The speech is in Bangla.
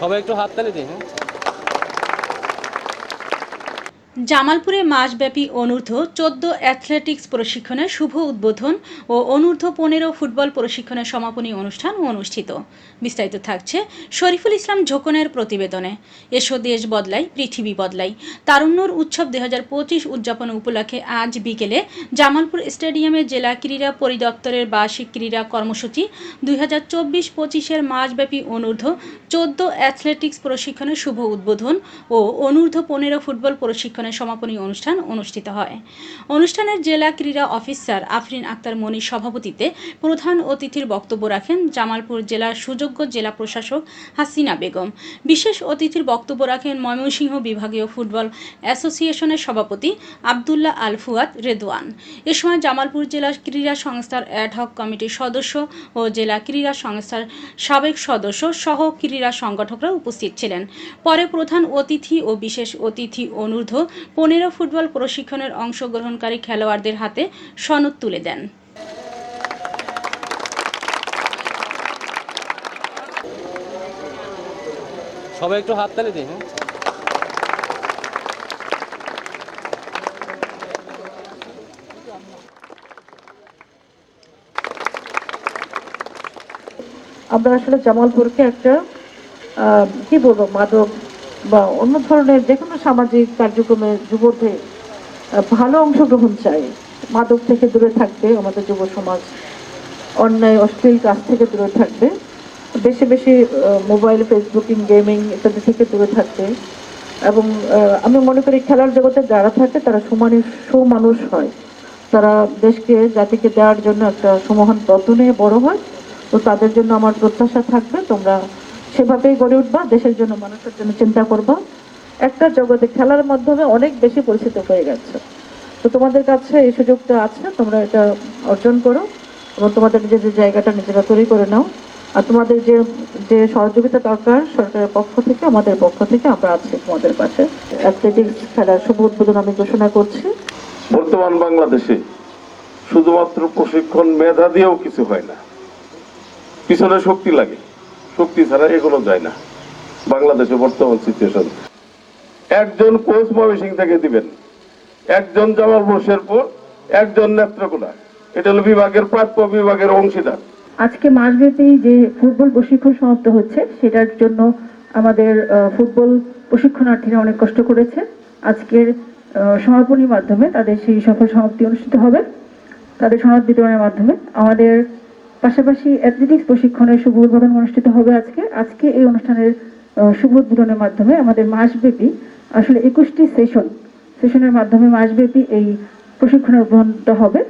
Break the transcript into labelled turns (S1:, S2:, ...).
S1: সবাই একটু হাততালি দিন হ্যাঁ?
S2: জামালপুরে মাসব্যাপী অনূর্ধ্ব চোদ্দ অ্যাথলেটিক্স প্রশিক্ষণের শুভ উদ্বোধন ও অনূর্ধ্ব পনেরো ফুটবল প্রশিক্ষণের সমাপনী অনুষ্ঠান অনুষ্ঠিত। বিস্তারিত থাকছে শরীফুল ইসলাম ঝোকনের প্রতিবেদনে। এসো দেশ বদলাই, পৃথিবী বদলাই। তারুণ্যর উৎসব দুই হাজার পঁচিশ উদযাপন উপলক্ষে আজ বিকেলে জামালপুর স্টেডিয়ামে জেলা ক্রীড়া পরিদপ্তরের বার্ষিক ক্রীড়া কর্মসূচি দুই হাজার চব্বিশ পঁচিশের মাসব্যাপী অনূর্ধ্ব চোদ্দ অ্যাথলেটিক্স প্রশিক্ষণের শুভ উদ্বোধন ও অনূর্ধ্ব পনেরো ফুটবল প্রশিক্ষণের সমাপনী অনুষ্ঠান অনুষ্ঠিত হয়। অনুষ্ঠানের জেলা ক্রীড়া অফিসার আফরিন আক্তার মনির সভাপতিতে প্রধান অতিথির বক্তব্য রাখেন জামালপুর জেলার সুযোগ্য জেলা প্রশাসক হাসিনা বেগম। বিশেষ অতিথির বক্তব্য রাখেন ময়মনসিংহ বিভাগীয় ফুটবল অ্যাসোসিয়েশনের সভাপতি আবদুল্লাহ আল ফুয়াদ রেদওয়ান। এ সময় জামালপুর জেলা ক্রীড়া সংস্থার অ্যাডহক কমিটির সদস্য ও জেলা ক্রীড়া সংস্থার সাবেক সদস্য সহ ক্রীড়া সংগঠকরা উপস্থিত ছিলেন। পরে প্রধান অতিথি ও বিশেষ অতিথি অনূর্ধ্ব পনেরো ফুটবল প্রশিক্ষণের অংশগ্রহণকারী খেলোয়াড়দের হাতে সনদ তুলে দেন
S1: সবাই একটু হাততালি দিন হ্যাঁ?
S3: আমরা আসলে জামালপুরকে একটা আহ, কি বলব মাদক বা অন্য ধরনের যে কোনো সামাজিক কার্যক্রমে যুবদের ভালো অংশগ্রহণ চাই। মাদক থেকে দূরে থাকবে আমাদের যুব সমাজ। অন্যায়, অশ্লীল কাজ থেকে দূরে থাকবে। বেশি বেশি মোবাইল, ফেসবুকিং, গেমিং ইত্যাদি থেকে দূরে থাকবে। এবং আমি মনে করি খেলার জগতে যারা থাকে তারা সমানে সুমানুষ হয়। তারা দেশকে, জাতিকে দেওয়ার জন্য একটা সমহান তত্ত্ব নিয়ে বড় হয়। তো তাদের জন্য আমার প্রত্যাশা থাকবে তোমরা সেভাবেই গড়ে উঠবা, দেশের জন্য, মানুষের জন্য চিন্তা করবা। একটা জগতে খেলার মাধ্যমে অনেক বেশি পরিচিত হয়ে গেছে। তো তোমাদের কাছে এই সুযোগটা আছে, তোমরা এটা অর্জন করো এবং তোমাদের নিজেদের জায়গাটা নিজেরা তৈরি করে নাও। আর তোমাদের যে যে সহযোগিতা দরকার সরকারের পক্ষ থেকে, আমাদের পক্ষ থেকে, আমরা আছি তোমাদের পাশে। অ্যাথলেটিক্স খেলার শুভ উদ্বোধন আমি ঘোষণা করছি।
S4: বর্তমান বাংলাদেশে শুধুমাত্র প্রশিক্ষণ মেধা দিয়েও কিছু হয় না। পিছনে শক্তি লাগে। শক্তি ছাড়া এগুলো যায় না। বাংলাদেশে বর্তমান সিচুয়েশন একজন কোচ ময়মনসিং থেকে দিবেন। একজন জামালপুর শেরপুর একজন নেত্রকোনা। এটা হলো বিভাগের প্রাপ্য বিভাগের অংশীদার।
S3: আজকে মাসব্যাপী যে ফুটবল প্রশিক্ষণ সমাপ্ত হচ্ছে, সেটার জন্য আমাদের ফুটবল প্রশিক্ষণার্থীরা অনেক কষ্ট করেছে। আজকের সমাপনীর মাধ্যমে তাদের সেই সফল সমাপ্তি অনুষ্ঠিত হবে। তাদের সনদ বিতরণের মাধ্যমে আমাদের পাশাপাশি অ্যাথলেটিক্স প্রশিক্ষণের শুভ উদ্বোধন অনুষ্ঠিত হবে আজকে। আজকে এই অনুষ্ঠানের শুভ উদ্বোধনের মাধ্যমে আমাদের মাসব্যাপী আসলে একুশটি সেশন। সেশনের মাধ্যমে মাসব্যাপী এই প্রশিক্ষণের উদ্বোধনটা হবে।